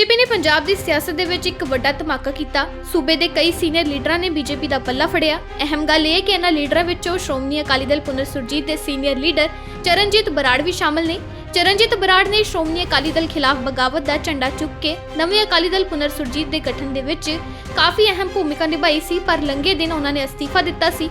BJP ਨੇ ਪੰਜਾਬ ਦੀ ਸਿਆਸਤ ਦੇ ਵਿੱਚ ਇੱਕ ਵੱਡਾ ਧਮਾਕਾ ਕੀਤਾ। ਸੂਬੇ ਦੇ ਕਈ ਸੀਨੀਅਰ ਲੀਡਰਾਂ ਨੇ ਬੀਜੇਪੀ ਦਾ ਪੱਲਾ ਫੜਿਆ। ਅਹਿਮ ਗੱਲ ਇਹ ਹੈ ਕਿ ਇਹਨਾਂ ਲੀਡਰਾਂ ਵਿੱਚੋਂ ਸ਼੍ਰੋਮਣੀ ਅਕਾਲੀ ਦਲ ਪੁਨਰ ਸੁਰਜੀਤ ਦੇ ਸੀਨੀਅਰ ਲੀਡਰ ਚਰਨਜੀਤ ਬਰਾੜ ਵੀ ਸ਼ਾਮਲ ਨੇ। ਚਰਨਜੀਤ ਬਰਾੜ ਨੇ ਸ਼੍ਰੋਮਣੀ ਅਕਾਲੀ ਦਲ ਖਿਲਾਫ ਬਗਾਵਤ ਦਾ ਝੰਡਾ ਚੁੱਕ ਕੇ ਨਵੇਂ ਅਕਾਲੀ ਦਲ ਪੁਨਰ ਸੁਰਜੀਤ ਦੇ ਗਠਨ ਦੇ ਵਿੱਚ ਕਾਫੀ ਅਹਿਮ ਭੂਮਿਕਾ ਨਿਭਾਈ ਸੀ, ਪਰ ਲੰਘੇ ਦਿਨ ਉਹਨਾਂ ਨੇ ਅਸਤੀਫਾ ਦਿੱਤਾ ਸੀ।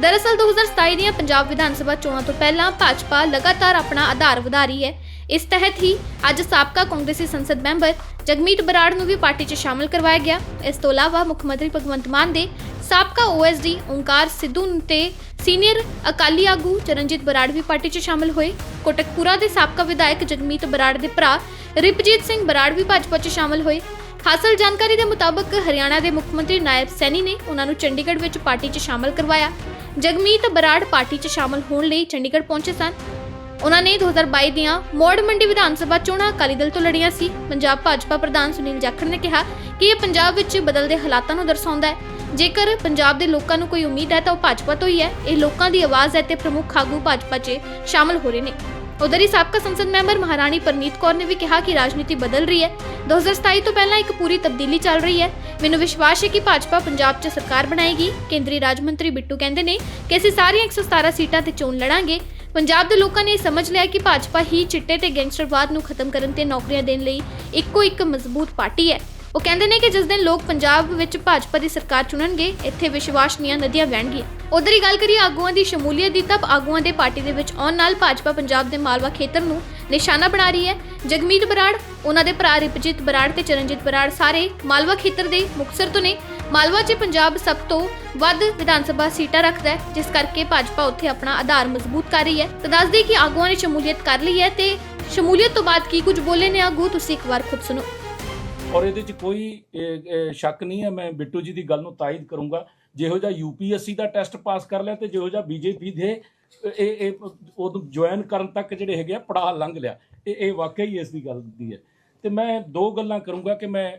ਦਰਅਸਲ 2027 ਦੀਆਂ ਪੰਜਾਬ ਵਿਧਾਨ ਸਭਾ ਚੋਣਾਂ ਤੋਂ ਪਹਿਲਾਂ ਭਾਜਪਾ ਲਗਾਤਾਰ ਆਪਣਾ ਆਧਾਰ ਵਧਾ ਰਹੀ ਹੈ। ਇਸ ਤਹਿਤ ਹੀ ਅੱਜ ਸਾਬਕਾ ਕਾਂਗਰਸੀ ਸੰਸਦ ਮੈਂਬਰ ਜਗਮੀਤ ਬਰਾੜ ਨੂੰ ਵੀ ਪਾਰਟੀ 'ਚ ਸ਼ਾਮਲ ਕਰਵਾਇਆ ਗਿਆ। ਇਸ ਤੋਂ ਇਲਾਵਾ ਮੁੱਖ ਮੰਤਰੀ ਭਗਵੰਤ ਮਾਨ ਦੇ ਸਾਬਕਾ ਓਐਸਡੀ ਓਂਕਾਰ ਸਿੱਧੂ ਤੇ ਸੀਨੀਅਰ ਅਕਾਲੀ ਆਗੂ ਚਰਨਜੀਤ ਬਰਾੜ ਵੀ ਪਾਰਟੀ 'ਚ ਸ਼ਾਮਲ ਹੋਏ। ਕੋਟਕਪੂਰਾ ਦੇ ਸਾਬਕਾ ਵਿਧਾਇਕ ਜਗਮੀਤ ਬਰਾੜ ਦੇ ਭਰਾ ਰਿਪਜੀਤ ਸਿੰਘ ਬਰਾੜ ਵੀ ਭਾਜਪਾ 'ਚ ਸ਼ਾਮਲ ਹੋਏ। ਹਾਸਲ ਜਾਣਕਾਰੀ ਦੇ ਮੁਤਾਬਕ ਹਰਿਆਣਾ ਦੇ ਮੁੱਖ ਮੰਤਰੀ ਨਾਇਬ ਸੈਣੀ ਨੇ ਉਹਨਾਂ ਨੂੰ ਚੰਡੀਗੜ੍ਹ ਵਿੱਚ ਪਾਰਟੀ 'ਚ ਸ਼ਾਮਲ ਕਰਵਾਇਆ। ਜਗਮੀਤ ਬਰਾੜ ਪਾਰਟੀ 'ਚ ਸ਼ਾਮਲ ਹੋਣ ਲਈ ਚੰਡੀਗੜ੍ਹ ਪਹੁੰਚੇ ਸਨ। ਉਹਨਾਂ ਨੇ 2022 ਦੀਆਂ ਮੋੜ ਮੰਡੀ ਵਿਧਾਨ ਸਭਾ ਚੋਣਾਂ ਅਕਾਲੀ ਦਲ ਤੋਂ ਲੜੀਆਂ ਸੀ। ਪੰਜਾਬ ਭਾਜਪਾ ਪ੍ਰਧਾਨ ਸੁਨੀਲ ਜਾਖੜ ਨੇ ਕਿਹਾ ਕਿ ਇਹ ਪੰਜਾਬ ਵਿੱਚ ਬਦਲਦੇ ਹਾਲਾਤਾਂ ਨੂੰ ਦਰਸਾਉਂਦਾ ਹੈ। ਜੇਕਰ ਪੰਜਾਬ ਦੇ ਲੋਕਾਂ ਨੂੰ ਕੋਈ ਉਮੀਦ ਹੈ ਤਾਂ ਉਹ ਭਾਜਪਾ ਤੋਂ ਹੀ ਹੈ। ਇਹ ਲੋਕਾਂ ਦੀ ਆਵਾਜ਼ ਹੈ ਤੇ ਪ੍ਰਮੁੱਖ ਆਗੂ ਭਾਜਪਾ 'ਚ ਸ਼ਾਮਲ ਹੋ ਰਹੇ ਨੇ। ਉਧਰ ਹੀ ਸਾਬਕਾ ਸੰਸਦ ਮੈਂਬਰ ਮਹਾਰਾਣੀ ਪਰਨੀਤ ਕੌਰ ਨੇ ਵੀ ਕਿਹਾ ਕਿ ਰਾਜਨੀਤੀ ਬਦਲ ਰਹੀ ਹੈ। 2027 ਤੋਂ ਪਹਿਲਾਂ ਇੱਕ ਪੂਰੀ ਤਬਦੀਲੀ ਚੱਲ ਰਹੀ ਹੈ। ਮੈਨੂੰ ਵਿਸ਼ਵਾਸ ਹੈ ਕਿ ਭਾਜਪਾ ਪੰਜਾਬ 'ਚ ਸਰਕਾਰ ਬਣਾਏਗੀ। ਕੇਂਦਰੀ ਰਾਜ ਮੰਤਰੀ ਬਿੱਟੂ ਕਹਿੰਦੇ ਨੇ ਕਿ ਅਸੀਂ ਸਾਰੀਆਂ 117 ਸੀਟਾਂ ਤੇ ਚੋਣ ਲੜਾਂਗੇ। ਪੰਜਾਬ ਦੇ ਲੋਕਾਂ ਨੇ ਸਮਝ ਲਿਆ ਕਿ ਭਾਜਪਾ ਹੀ ਚਿੱਟੇ ਤੇ ਗੈਂਗਸਟਰਵਾਦ ਨੂੰ ਖਤਮ ਕਰਨ ਤੇ ਨੌਕਰੀਆਂ ਦੇਣ ਲਈ ਇੱਕੋ ਇੱਕ ਮਜ਼ਬੂਤ ਪਾਰਟੀ ਹੈ। ਉਹ ਕਹਿੰਦੇ ਨੇ ਕਿ ਜਿਸ ਦਿਨ ਲੋਕ ਪੰਜਾਬ ਵਿੱਚ ਭਾਜਪਾ ਦੀ ਸਰਕਾਰ ਚੁਣਨਗੇ, ਇੱਥੇ ਵਿਸ਼ਵਾਸ ਦੀਆਂ ਨਦੀਆਂ ਵਹਿਣਗੀਆਂ। ਉਧਰ ਹੀ ਗੱਲ ਕਰੀਏ ਆਗੂਆਂ ਦੀ ਸ਼ਮੂਲੀਅਤ ਦੀ ਤਾਂ ਆਗੂਆਂ ਦੇ ਪਾਰਟੀ ਦੇ ਵਿੱਚ ਆਉਣ ਨਾਲ ਭਾਜਪਾ ਪੰਜਾਬ ਦੇ ਮਾਲਵਾ ਖੇਤਰ ਨੂੰ ਨਿਸ਼ਾਨਾ ਬਣਾ ਰਹੀ ਹੈ। ਜਗਮੀਤ ਬਰਾੜ, ਉਹਨਾਂ ਦੇ ਭਰਾ ਰਿਪਜੀਤ ਬਰਾੜ ਤੇ ਚਰਨਜੀਤ ਬਰਾੜ ਸਾਰੇ ਮਾਲਵਾ ਖੇਤਰ ਦੇ ਮੁਕਤਸਰ ਤੋਂ ਨੇ। ਮਾਲਵਾ 'ਚ ਪੰਜਾਬ ਸਭ ਤੋਂ ਵੱਧ ਵਿਧਾਨ ਸਭਾ ਸੀਟਾਂ ਰੱਖਦਾ ਹੈ, ਜਿਸ ਕਰਕੇ ਭਾਜਪਾ ਉੱਥੇ ਆਪਣਾ ਆਧਾਰ ਮਜ਼ਬੂਤ ਕਰ ਰਹੀ ਹੈ। ਤਾਂ ਦੱਸ ਦਈਏ ਕਿ ਆਗੂਆਂ ਨੇ ਸ਼ਮੂਲੀਅਤ ਕਰ ਲਈ ਹੈ ਤੇ ਸ਼ਮੂਲੀਅਤ ਤੋਂ ਬਾਅਦ ਕੀ ਕੁਝ ਬੋਲੇ ਨੇ ਆਗੂ, ਤੁਸੀਂ ਇੱਕ ਵਾਰ ਖੁਦ ਸੁਣੋ। ਔਰ ਇਹਦੇ 'ਚ ਕੋਈ ਸ਼ੱਕ ਨਹੀਂ ਹੈ, ਮੈਂ ਬਿੱਟੂ ਜੀ ਦੀ ਗੱਲ ਨੂੰ ਤਾਇਦ ਕਰੂੰਗਾ। ਜਿਹੋ ਜਿਹਾ ਯੂਪੀਐਸਸੀ ਦਾ ਟੈਸਟ ਪਾਸ ਕਰ ਲਿਆ ਤੇ ਜਿਹੋ ਜਿਹਾ ਬੀਜੇਪੀ ਦੇ, ਇਹ ਇਹ, ਉਹ ਜੁਆਇਨ ਕਰਨ ਤੱਕ ਜਿਹੜੇ ਹੈਗੇ ਆ, ਪੜਾਅ ਲੰਘ ਲਿਆ। ਇਹ ਇਹ ਵਾਕਈ ਹੀ ਇਸ ਦੀ ਗੱਲ ਦੀ ਹੈ। ਤੇ ਮੈਂ ਦੋ ਗੱਲਾਂ ਕਰੂੰਗਾ ਕਿ ਮੈਂ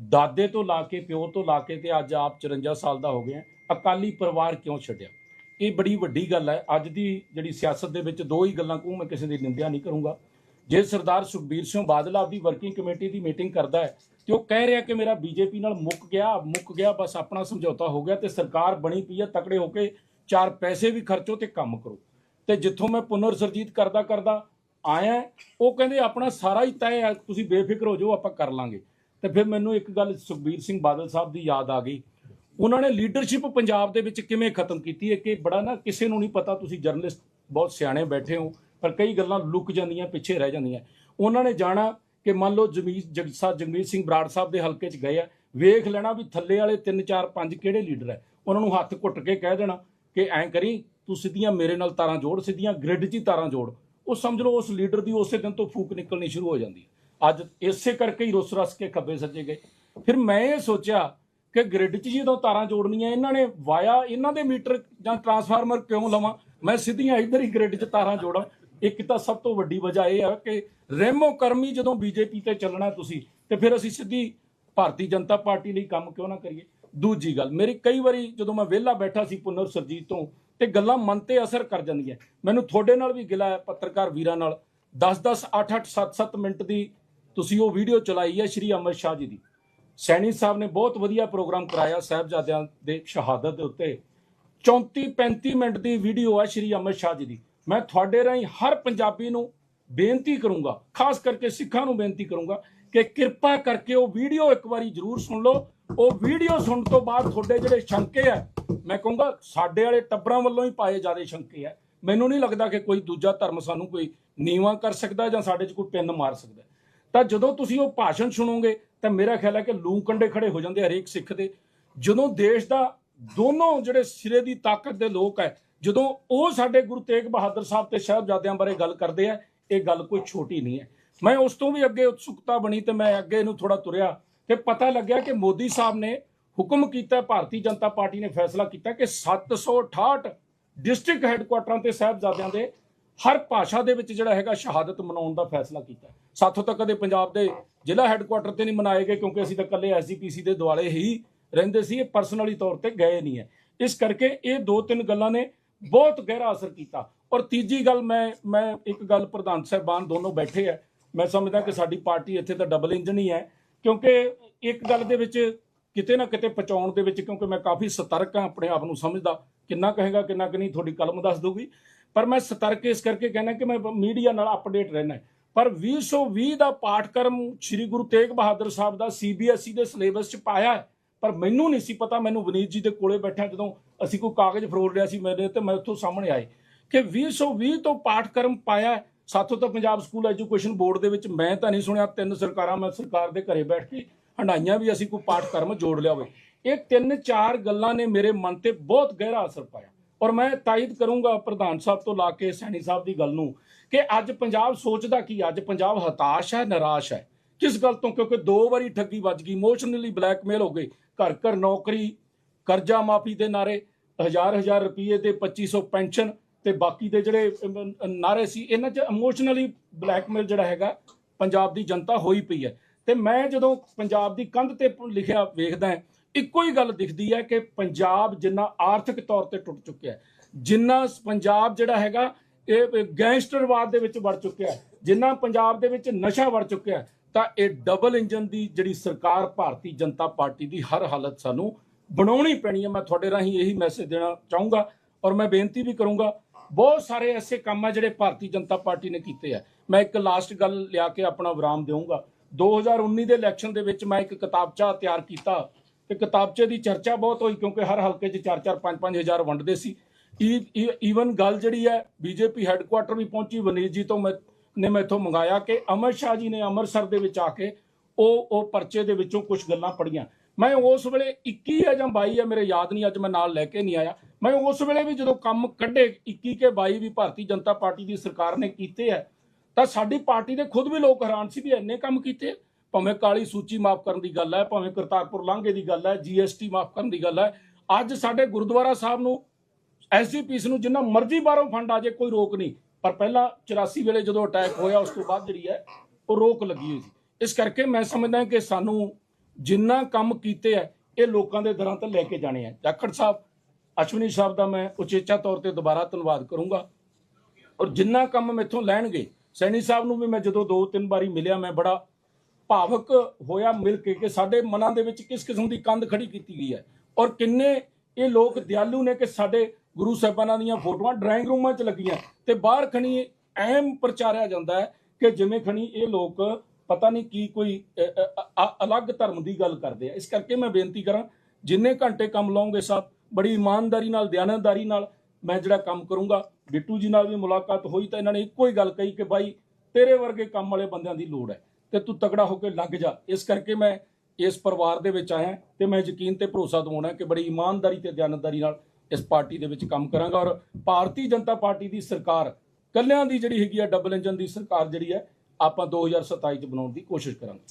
ਦਾਦੇ ਤੋਂ ਲਾ ਕੇ, ਪਿਓ ਤੋਂ ਲਾ ਕੇ ਤੇ ਅੱਜ ਆਪ 54 ਸਾਲ ਦਾ ਹੋ ਗਿਆ। ਅਕਾਲੀ ਪਰਿਵਾਰ ਕਿਉਂ ਛੱਡਿਆ? ਇਹ ਬੜੀ ਵੱਡੀ ਗੱਲ ਹੈ। ਅੱਜ ਦੀ ਜਿਹੜੀ ਸਿਆਸਤ ਦੇ ਵਿੱਚ ਦੋ ਹੀ ਗੱਲਾਂ ਕਹੂੰ, ਮੈਂ ਕਿਸੇ ਦੀ ਨਿੰਦਿਆ ਨਹੀਂ ਕਰੂੰਗਾ। ਜੇ ਸਰਦਾਰ ਸੁਖਬੀਰ ਸਿੰਘ ਬਾਦਲ ਆਪਦੀ ਵਰਕਿੰਗ ਕਮੇਟੀ ਦੀ ਮੀਟਿੰਗ ਕਰਦਾ ਹੈ ਤੇ ਉਹ ਕਹਿ ਰਿਹਾ ਕਿ ਮੇਰਾ ਬੀਜੇਪੀ ਨਾਲ ਮੁੱਕ ਗਿਆ ਮੁੱਕ ਗਿਆ, ਬਸ ਆਪਣਾ ਸਮਝੌਤਾ ਹੋ ਗਿਆ ਤੇ ਸਰਕਾਰ ਬਣੀ ਪਈ ਹੈ, ਤਕੜੇ ਹੋ ਕੇ ਚਾਰ ਪੈਸੇ ਵੀ ਖਰਚੋ ਤੇ ਕੰਮ ਕਰੋ। ਤੇ ਜਿੱਥੋਂ ਮੈਂ ਪੁਨਰ ਸਰਜੀਤ ਕਰਦਾ ਕਰਦਾ ਆਇਆ, ਉਹ ਕਹਿੰਦੇ ਆਪਣਾ ਸਾਰਾ ਹੀ ਤੈਅ ਹੈ, ਤੁਸੀਂ ਬੇਫਿਕਰ ਹੋ ਜਾਓ, ਆਪਾਂ ਕਰ ਲਾਂਗੇ। ਤੇ ਫਿਰ ਮੈਨੂੰ ਇੱਕ ਗੱਲ ਸੁਖਬੀਰ ਸਿੰਘ ਬਾਦਲ ਸਾਹਿਬ ਦੀ ਯਾਦ ਆ ਗਈ। ਉਹਨਾਂ ਨੇ ਲੀਡਰਸ਼ਿਪ ਪੰਜਾਬ ਦੇ ਵਿੱਚ ਕਿਵੇਂ ਖਤਮ ਕੀਤੀ ਹੈ ਕਿ ਬੜਾ ਨਾ ਕਿਸੇ ਨੂੰ ਨਹੀਂ ਪਤਾ ਤੁਸੀਂ ਜਰਨਲਿਸਟ ਬਹੁਤ ਸਿਆਣੇ ਬੈਠੇ ਹੋ, ਪਰ ਕਈ ਗੱਲਾਂ ਲੁਕ ਜਾਂਦੀਆਂ, ਪਿੱਛੇ ਰਹਿ ਜਾਂਦੀਆਂ। ਉਹਨਾਂ ਨੇ ਜਾਣਾ ਕਿ ਮੰਨ ਲਓ ਜਮੀਤ ਜਗਸਾ ਜਗਮੀਤ ਸਿੰਘ ਬਰਾੜ ਸਾਹਿਬ ਦੇ ਹਲਕੇ 'ਚ ਗਏ ਆ, ਵੇਖ ਲੈਣਾ ਵੀ ਥੱਲੇ ਵਾਲੇ 3 4 5 ਕਿਹੜੇ ਲੀਡਰ ਹੈ ਉਹਨਾਂ ਨੂੰ ਹੱਥ ਘੁੱਟ ਕੇ ਕਹਿ ਦੇਣਾ ਕਿ ਐਂ ਕਰੀ, ਤੂੰ ਸਿੱਧੀਆਂ ਮੇਰੇ ਨਾਲ ਤਾਰਾਂ ਜੋੜ, ਸਿੱਧੀਆਂ ਗ੍ਰਿਡ 'ਚ ਹੀ ਤਾਰਾਂ ਜੋੜ। ਉਹ ਸਮਝ ਲਓ ਉਸ ਲੀਡਰ ਦੀ ਉਸੇ ਦਿਨ ਤੋਂ ਫੂਕ ਨਿਕਲਣੀ ਸ਼ੁਰੂ ਹੋ ਜਾਂਦੀ ਹੈ ਅੱਜ ਇਸੇ ਕਰਕੇ ਹੀ ਰੁੱਸ ਰਸ ਕੇ ਖੱਬੇ ਸੱਜੇ ਗਏ। ਫਿਰ ਮੈਂ ਇਹ ਸੋਚਿਆ ਕਿ ਗ੍ਰਿਡ 'ਚ ਜਦੋਂ ਤਾਰਾਂ ਜੋੜਨੀਆਂ, ਇਹਨਾਂ ਨੇ ਵਾਇਆ, ਇਹਨਾਂ ਦੇ ਮੀਟਰ ਜਾਂ ਟਰਾਂਸਫਾਰਮਰ ਕਿਉਂ ਲਵਾਂ? ਮੈਂ ਸਿੱਧੀਆਂ ਇੱਧਰ ਹੀ ਗ੍ਰਿਡ 'ਚ ਤਾਰਾਂ ਜੋੜਾਂ। ਇੱਕ ਤਾਂ ਸਭ ਤੋਂ ਵੱਡੀ ਵਜ੍ਹਾ ਇਹ ਹੈ ਕਿ ਰਹਿਮੋ ਕਰਮੀ ਜਦੋਂ ਬੀਜੇਪੀ ਤੇ ਚੱਲਣਾ ਤੁਸੀਂ, ਤੇ ਫਿਰ ਅਸੀਂ ਸਿੱਧੀ ਭਾਰਤੀ ਜਨਤਾ ਪਾਰਟੀ ਲਈ ਕੰਮ ਕਿਉਂ ਨਾ ਕਰੀਏ? ਦੂਜੀ ਗੱਲ, ਮੇਰੀ ਕਈ ਵਾਰੀ ਜਦੋਂ ਮੈਂ ਵਿਹਲਾ ਬੈਠਾ ਸੀ ਪੁਨਰ ਸਰਜੀਤ ਤੋਂ, ਤੇ ਗੱਲਾਂ ਮਨ ਤੇ ਅਸਰ ਕਰ ਜਾਂਦੀਆਂ। ਮੈਨੂੰ ਤੁਹਾਡੇ ਨਾਲ ਵੀ ਗਿਲਾ ਹੈ, ਪੱਤਰਕਾਰ ਵੀਰਾਂ ਨਾਲ। 10-10 8-8 7-7 ਮਿੰਟ ਦੀ ਤੁਸੀਂ ਉਹ ਵੀਡੀਓ ਚਲਾਈ ਹੈ ਸ਼੍ਰੀ ਅਮਰ ਸ਼ਾਹ ਜੀ ਦੀ। ਸੈਣੀ ਸਾਹਿਬ ਨੇ ਬਹੁਤ ਵਧੀਆ ਪ੍ਰੋਗਰਾਮ ਕਰਾਇਆ ਸਾਹਿਬਜ਼ਾਦਿਆਂ ਦੇ ਸ਼ਹਾਦਤ ਦੇ ਉੱਤੇ। 34 35 ਮਿੰਟ ਦੀ ਵੀਡੀਓ ਹੈ ਸ਼੍ਰੀ ਅਮਰ ਸ਼ਾਹ ਜੀ ਦੀ। ਮੈਂ ਤੁਹਾਡੇ ਰਾਹੀਂ ਹਰ ਪੰਜਾਬੀ ਨੂੰ ਬੇਨਤੀ ਕਰੂੰਗਾ, ਖਾਸ ਕਰਕੇ ਸਿੱਖਾਂ ਨੂੰ ਬੇਨਤੀ ਕਰੂੰਗਾ ਕਿ ਕਿਰਪਾ ਕਰਕੇ ਉਹ ਵੀਡੀਓ ਇੱਕ ਵਾਰੀ ਜ਼ਰੂਰ ਸੁਣ ਲਓ। ਉਹ ਵੀਡੀਓ ਸੁਣਨ ਤੋਂ ਬਾਅਦ ਤੁਹਾਡੇ ਜਿਹੜੇ ਸ਼ੰਕੇ ਆ, ਮੈਂ ਕਹੂੰਗਾ ਸਾਡੇ ਵਾਲੇ ਟੱਬਰਾਂ ਵੱਲੋਂ ਹੀ ਪਾਏ ਜਾਦੇ ਸ਼ੰਕੇ ਆ। ਮੈਨੂੰ ਨਹੀਂ ਲੱਗਦਾ ਕਿ ਕੋਈ ਦੂਜਾ ਧਰਮ ਸਾਨੂੰ ਕੋਈ ਨੀਵਾ ਕਰ ਸਕਦਾ ਜਾਂ ਸਾਡੇ 'ਚ ਕੋਈ ਪਿੰਨ ਮਾਰ ਸਕਦਾ। ਤਾਂ ਜਦੋਂ ਤੁਸੀਂ ਉਹ ਭਾਸ਼ਣ ਸੁਣੋਗੇ, ਤਾਂ ਮੇਰਾ ਖਿਆਲ ਹੈ ਕਿ ਲੂੰ ਕੰਡੇ ਖੜੇ ਹੋ ਜਾਂਦੇ ਹਰੇਕ ਸਿੱਖ ਦੇ। ਜਦੋਂ ਦੇਸ਼ ਦਾ ਦੋਨੋਂ ਜਿਹੜੇ ਸਿਰੇ ਦੀ ਤਾਕਤ ਦੇ ਲੋਕ ਹੈ ਜਦੋਂ ਉਹ ਸਾਡੇ ਗੁਰੂ ਤੇਗ ਬਹਾਦਰ ਸਾਹਿਬ ਤੇ ਸਾਹਿਬਜ਼ਾਦਿਆਂ ਬਾਰੇ ਗੱਲ ਕਰਦੇ ਆ, ਇਹ ਗੱਲ ਕੋਈ ਛੋਟੀ ਨਹੀਂ ਹੈ। ਮੈਂ ਉਸ ਤੋਂ ਵੀ ਅੱਗੇ ਉਤਸੁਕਤਾ ਬਣੀ ਤੇ ਮੈਂ ਅੱਗੇ ਇਹਨੂੰ ਥੋੜਾ ਤੁਰਿਆ ਤੇ ਪਤਾ ਲੱਗਿਆ ਕਿ ਮੋਦੀ ਸਾਹਿਬ ਨੇ ਹੁਕਮ ਕੀਤਾ, ਭਾਰਤੀ ਜਨਤਾ ਪਾਰਟੀ ਨੇ ਫੈਸਲਾ ਕੀਤਾ ਕਿ 768 ਡਿਸਟ੍ਰਿਕਟ ਹੈੱਡਕੁਆਟਰਾਂ ਤੇ ਸਾਹਿਬਜ਼ਾਦਿਆਂ ਦੇ ਹਰ ਭਾਸ਼ਾ ਦੇ ਵਿੱਚ ਜਿਹੜਾ ਹੈਗਾ ਸ਼ਹਾਦਤ ਮਨਾਉਣ ਦਾ ਫੈਸਲਾ ਕੀਤਾ ਸਾਥੋਂ ਤੱਕ ਕਦੇ ਪੰਜਾਬ ਦੇ ਜ਼ਿਲ੍ਹਾ ਹੈੱਡਕੁਆਟਰ ਤੇ ਨਹੀਂ ਮਨਾਏ ਗਏ ਕਿਉਂਕਿ ਅਸੀਂ ਤਾਂ ਇਕੱਲੇ ਐਸਜੀਪੀਸੀ ਦੇ ਦੁਆਲੇ ਹੀ ਰਹਿੰਦੇ ਸੀ, ਇਹ ਪਰਸਨਲੀ ਤੌਰ ਤੇ ਗਏ ਨਹੀਂ ਹੈ। ਇਸ ਕਰਕੇ ਇਹ ਦੋ ਤਿੰਨ ਗੱਲਾਂ ਨੇ ਬਹੁਤ ਗਹਿਰਾ ਅਸਰ ਕੀਤਾ। ਔਰ ਤੀਜੀ ਗੱਲ ਮੈਂ ਮੈਂ ਇੱਕ ਗੱਲ ਪ੍ਰਧਾਨ ਸਾਹਿਬਾਨ ਦੋਨੋਂ ਬੈਠੇ ਆ ਮੈਂ ਸਮਝਦਾ ਕਿ ਸਾਡੀ ਪਾਰਟੀ ਇੱਥੇ ਤਾਂ ਡਬਲ ਇੰਜਨ ਹੀ ਹੈ ਕਿਉਂਕਿ ਇੱਕ ਗੱਲ ਦੇ ਵਿੱਚ ਕਿਤੇ ਨਾ ਕਿਤੇ ਪਹੁੰਚਾਉਣ ਦੇ ਵਿੱਚ ਕਿਉਂਕਿ ਮੈਂ ਕਾਫੀ ਸਤਰਕ ਹਾਂ ਆਪਣੇ ਆਪ ਨੂੰ ਸਮਝਦਾ, ਕਿੰਨਾ ਕਹੇਗਾ, ਕਿੰਨਾ ਕਿ ਨਹੀਂ, ਤੁਹਾਡੀ ਕਲਮ ਦੱਸ ਦੂਗੀ ਪਰ ਮੈਂ ਸਤਰਕ ਇਸ ਕਰਕੇ ਕਹਿਣਾ ਕਿ ਮੈਂ ਮੀਡੀਆ ਨਾਲ ਅਪਡੇਟ ਰਹਿਣਾ ਹੈ। ਪਰ 2020 ਦਾ ਪਾਠਕ੍ਰਮ ਸ੍ਰੀ ਗੁਰੂ ਤੇਗ ਬਹਾਦਰ ਸਾਹਿਬ ਦਾ ਸੀਬੀਐਸਈ ਦੇ ਸਿਲੇਬਸ 'ਚ ਪਾਇਆ ਹੈ ਪਰ ਮੈਨੂੰ ਨਹੀਂ ਸੀ ਪਤਾ, ਮੈਨੂੰ ਵਨੀਤ ਜੀ ਦੇ ਕੋਲੇ ਬੈਠਾ ਜਦੋਂ ਅਸੀਂ ਕੋਈ ਕਾਗਜ਼ ਫਰੋਲ ਰਿਹਾ ਸੀ ਮੇਰੇ ਤੇ, ਮੈਂ ਉੱਥੋਂ ਸਾਹਮਣੇ ਆਏ ਕਿ 2020 ਤੋਂ ਪਾਠਕ੍ਰਮ ਪਾਇਆ ਹੈ। ਸਾਥੋਂ ਤਾਂ ਪੰਜਾਬ ਸਕੂਲ ਐਜੂਕੇਸ਼ਨ ਬੋਰਡ ਦੇ ਵਿੱਚ ਮੈਂ ਤਾਂ ਨਹੀਂ ਸੁਣਿਆ, ਤਿੰਨ ਸਰਕਾਰਾਂ ਮੈਂ ਸਰਕਾਰ ਦੇ ਘਰੇ ਬੈਠ ਕੇ ਹੰਡਾਈਆਂ ਵੀ ਅਸੀਂ ਕੋਈ ਪਾਠਕ੍ਰਮ ਜੋੜ ਲਿਆ ਹੋਵੇ। ਇਹ ਤਿੰਨ ਚਾਰ ਗੱਲਾਂ ਨੇ ਮੇਰੇ ਮਨ ਤੇ ਬਹੁਤ ਗਹਿਰਾ ਅਸਰ ਪਾਇਆ। ਔਰ ਮੈਂ ਤਾਇਦ ਕਰੂੰਗਾ ਪ੍ਰਧਾਨ ਸਾਹਿਬ ਤੋਂ ਲਾ ਕੇ ਸੈਣੀ ਸਾਹਿਬ ਦੀ ਗੱਲ ਨੂੰ ਕਿ ਅੱਜ ਪੰਜਾਬ ਸੋਚਦਾ ਕੀ? ਅੱਜ ਪੰਜਾਬ ਹਤਾਸ਼ ਹੈ, ਨਿਰਾਸ਼ ਹੈ। ਕਿਸ ਗੱਲ ਤੋਂ? ਕਿਉਂਕਿ ਦੋ ਵਾਰੀ ਠੱਗੀ ਵੱਜ ਗਈ ਇਮੋਸ਼ਨਲੀ ਬਲੈਕਮੇਲ ਹੋ ਗਏ। ਘਰ ਘਰ ਨੌਕਰੀ ਕਰਜ਼ਾ ਮਾਫੀ ਦੇ ਨਾਰੇ ਹਜ਼ਾਰ ਹਜ਼ਾਰ ਰੁਪਏ ਦੇ 2500 ਪੈਨਸ਼ਨ ਤੇ ਬਾਕੀ ਦੇ ਜਿਹੜੇ ਅਮ, ਨਾਰੇ ਸੀ ਇਹਨਾਂ 'ਚ ਇਮੋਸ਼ਨਲੀ ਬਲੈਕਮੇਲ ਜਿਹੜਾ ਹੈਗਾ ਪੰਜਾਬ ਦੀ ਜਨਤਾ ਹੋਈ ਪਈ ਹੈ। ਤੇ ਮੈਂ ਜਦੋਂ ਪੰਜਾਬ ਦੀ ਕੰਧ ਤੇ ਲਿਖਿਆ ਵੇਖਦਾ ਇੱਕੋ ਹੀ ਗੱਲ ਦਿਖਦੀ ਹੈ ਕਿ ਪੰਜਾਬ ਜਿੰਨਾ ਆਰਥਿਕ ਤੌਰ ਤੇ ਟੁੱਟ ਚੁੱਕਿਆ ਜਿੰਨਾ ਪੰਜਾਬ ਜਿਹੜਾ ਹੈਗਾ ਇਹ ਗੈਂਗਸਟਰਵਾਦ ਦੇ ਵਿੱਚ ਵੜ ਚੁੱਕਿਆ ਜਿੰਨਾ ਪੰਜਾਬ ਦੇ ਵਿੱਚ ਨਸ਼ਾ ਵੜ ਚੁੱਕਿਆ ਤਾਂ ਇਹ ਡਬਲ ਇੰਜਨ ਦੀ ਜਿਹੜੀ ਸਰਕਾਰ ਭਾਰਤੀ ਜਨਤਾ ਪਾਰਟੀ ਦੀ ਹਰ ਹਾਲਤ ਸਾਨੂੰ ਬਣਾਉਣੀ ਪੈਣੀ ਹੈ। ਮੈਂ ਤੁਹਾਡੇ ਰਾਹੀਂ ਇਹੀ ਮੈਸੇਜ ਦੇਣਾ ਚਾਹੂੰਗਾ ਔਰ ਮੈਂ ਬੇਨਤੀ ਵੀ ਕਰੂੰਗਾ, ਬਹੁਤ ਸਾਰੇ ਐਸੇ ਕੰਮ ਆ ਜਿਹੜੇ ਭਾਰਤੀ ਜਨਤਾ ਪਾਰਟੀ ਨੇ ਕੀਤੇ ਆ। ਮੈਂ ਇੱਕ ਲਾਸਟ ਗੱਲ ਲਿਆ ਕੇ ਆਪਣਾ ਵਿਰਾਮ ਦੇਵਾਂਗਾ 2019 ਦੇ ਇਲੈਕਸ਼ਨ ਦੇ ਵਿੱਚ ਮੈਂ ਇੱਕ ਕਿਤਾਬਚਾ ਤਿਆਰ ਕੀਤਾ ਤੇ ਕਿਤਾਬਚੇ ਦੀ ਚਰਚਾ ਬਹੁਤ ਹੋਈ ਕਿਉਂਕਿ ਹਰ ਹਲਕੇ 'ਚ 4-4 5-5 ਹਜ਼ਾਰ ਵੰਡਦੇ ਸੀ। ਈਵਨ ਗੱਲ ਜਿਹੜੀ ਹੈ, ਬੀਜੇਪੀ ਹੈੱਡਕੁਆਟਰ ਵੀ ਪਹੁੰਚੀ ਵਨੀਤ ਜੀ ਤੋਂ ਮੈਂ ਨੇ ਮੈਥੋਂ ਮੰਗਾਇਆ ਕਿ ਅਮਰ ਸ਼ਾਹ ਜੀ ਨੇ ਅੰਮ੍ਰਿਤਸਰ ਦੇ ਵਿੱਚ ਆ ਕੇ ਉਹ ਉਹ ਪਰਚੇ ਦੇ ਵਿੱਚੋਂ ਕੁਝ ਗੱਲਾਂ ਪੜੀਆਂ ਮੈਂ ਉਸ ਵੇਲੇ 21 ਹੈ ਜਾਂ 22 ਹੈ, ਮੇਰੇ ਯਾਦ ਨਹੀਂ, ਅੱਜ ਮੈਂ ਨਾਲ ਲੈ ਕੇ ਨਹੀਂ ਆਇਆ। ਮੈਂ ਉਸ ਵੇਲੇ ਵੀ ਜਦੋਂ ਕੰਮ ਕੱਢੇ 21 ਕੇ 22 ਵੀ ਭਾਰਤੀ ਜਨਤਾ ਪਾਰਟੀ ਦੀ ਸਰਕਾਰ ਨੇ ਕੀਤੇ ਹੈ, ਤਾਂ ਸਾਡੀ ਪਾਰਟੀ ਦੇ ਖੁਦ ਵੀ ਲੋਕ ਹੈਰਾਨ ਸੀ ਵੀ ਇੰਨੇ ਕੰਮ ਕੀਤੇ। ਭਾਵੇਂ ਕਾਲੀ ਸੂਚੀ ਮਾਫ ਕਰਨ ਦੀ ਗੱਲ ਹੈ, ਭਾਵੇਂ ਕਰਤਾਰਪੁਰ ਲਾਂਘੇ ਦੀ ਗੱਲ ਹੈ, ਜੀਐਸਟੀ ਮਾਫ ਕਰਨ ਦੀ ਗੱਲ ਹੈ, ਅੱਜ ਸਾਡੇ ਗੁਰਦੁਆਰਾ ਸਾਹਿਬ ਨੂੰ, ਐਸਜੀਪੀਸ ਨੂੰ ਜਿੰਨਾ ਮਰਜ਼ੀ ਬਾਹਰੋਂ ਫੰਡ ਆ ਜੇ ਕੋਈ ਰੋਕ ਨਹੀਂ। ਪਰ ਪਹਿਲਾਂ 84 ਵੇਲੇ ਜਦੋਂ ਅਟੈਕ ਹੋਇਆ, ਉਸ ਤੋਂ ਬਾਅਦ ਜਿਹੜੀ ਹੈ, ਉਹ ਰੋਕ ਲੱਗੀ ਹੋਈ ਸੀ। ਇਸ ਕਰਕੇ ਮੈਂ ਸਮਝਦਾ ਕਿ ਸਾਨੂੰ ਜਿੰਨਾ ਕੰਮ ਕੀਤੇ ਆ, ਇਹ ਲੋਕਾਂ ਦੇ ਦਰਾਂ ਤੇ ਲੈ ਕੇ ਜਾਣੇ ਆ। ਜਾਖੜ ਸਾਹਿਬ, ਅਸ਼ਵਨੀ ਸਾਹਿਬ ਦਾ ਮੈਂ ਉਚੇਚਾ ਤੌਰ ਤੇ ਦੁਬਾਰਾ ਧੰਨਵਾਦ ਕਰੂੰਗਾ। ਔਰ ਜਿੰਨਾ ਕੰਮ ਮੈਥੋਂ ਲੈਣਗੇ, ਸੈਣੀ ਸਾਹਿਬ ਨੂੰ ਵੀ ਮੈਂ ਜਦੋਂ ਦੋ ਤਿੰਨ ਵਾਰੀ ਮਿਲਿਆ, ਮੈਂ ਬੜਾ ਭਾਵਕ ਹੋਇਆ ਮਿਲ ਕੇ ਕਿ ਸਾਡੇ ਮਨਾਂ ਦੇ ਵਿੱਚ ਕਿਸ ਕਿਸਮ ਦੀ ਕੰਧ ਖੜੀ ਕੀਤੀ ਗਈ ਹੈ। ਔਰ ਕਿੰਨੇ ਇਹ ਲੋਕ ਦਿਆਲੂ ਨੇ ਕਿ ਸਾਡੇ ਗੁਰੂ ਸਾਹਿਬਾਨਾਂ ਦੀਆਂ ਫੋਟੋਆਂ ਡਰਾਇੰਗ ਰੂਮਾਂ 'ਚ ਲੱਗੀਆਂ। ਤੇ ਬਾਹਰ ਖਣੀ ਐਮ ਪ੍ਰਚਾਰਿਆ ਜਾਂਦਾ ਹੈ ਕਿ ਜਿਵੇਂ ਖਣੀ ਇਹ ਲੋਕ ਪਤਾ ਨਹੀਂ ਕੀ ਕੋਈ ਅਲੱਗ ਧਰਮ ਦੀ ਗੱਲ ਕਰਦੇ ਆ। ਇਸ ਕਰਕੇ ਮੈਂ ਬੇਨਤੀ ਕਰਾਂ, ਜਿੰਨੇ ਘੰਟੇ ਕੰਮ ਲਾਉਂਗੇ ਸਾਹਿਬ ਬੜੀ ਇਮਾਨਦਾਰੀ ਨਾਲ ਦਿਆਨਤਦਾਰੀ ਨਾਲ ਮੈਂ ਜਿਹੜਾ ਕੰਮ ਕਰੂੰਗਾ, ਬਿੱਟੂ ਜੀ ਨਾਲ ਵੀ ਮੁਲਾਕਾਤ ਹੋਈ ਤਾਂ ਇਹਨਾਂ ਨੇ ਇੱਕੋ ਹੀ ਗੱਲ ਕਹੀ ਕਿ ਬਾਈ, ਤੇਰੇ ਵਰਗੇ ਕੰਮ ਵਾਲੇ ਬੰਦਿਆਂ ਦੀ ਲੋੜ ਹੈ ਤੇ ਤੂੰ ਤਗੜਾ ਹੋ ਕੇ ਲੱਗ ਜਾ। ਇਸ ਕਰਕੇ ਮੈਂ ਇਸ ਪਰਿਵਾਰ ਦੇ ਵਿੱਚ ਆਇਆ ਤੇ ਮੈਂ ਯਕੀਨ ਤੇ ਭਰੋਸਾ ਦਿਵਾਉਣਾ ਕਿ ਬੜੀ ਇਮਾਨਦਾਰੀ ਤੇ ਦਿਆਨਤਦਾਰੀ ਨਾਲ ਇਸ ਪਾਰਟੀ ਦੇ ਵਿੱਚ ਕੰਮ ਕਰਾਂਗਾ ਔਰ ਭਾਰਤੀ ਜਨਤਾ ਪਾਰਟੀ ਦੀ ਸਰਕਾਰ ਕੱਲਿਆਂ ਦੀ ਜਿਹੜੀ ਹੈਗੀ ਆ ਡਬਲ ਇੰਜਨ ਦੀ ਸਰਕਾਰ ਜਿਹੜੀ ਹੈ, ਆਪਾਂ 2027 ਚ ਬਣਾਉਣ ਦੀ ਕੋਸ਼ਿਸ਼ ਕਰਾਂਗੇ।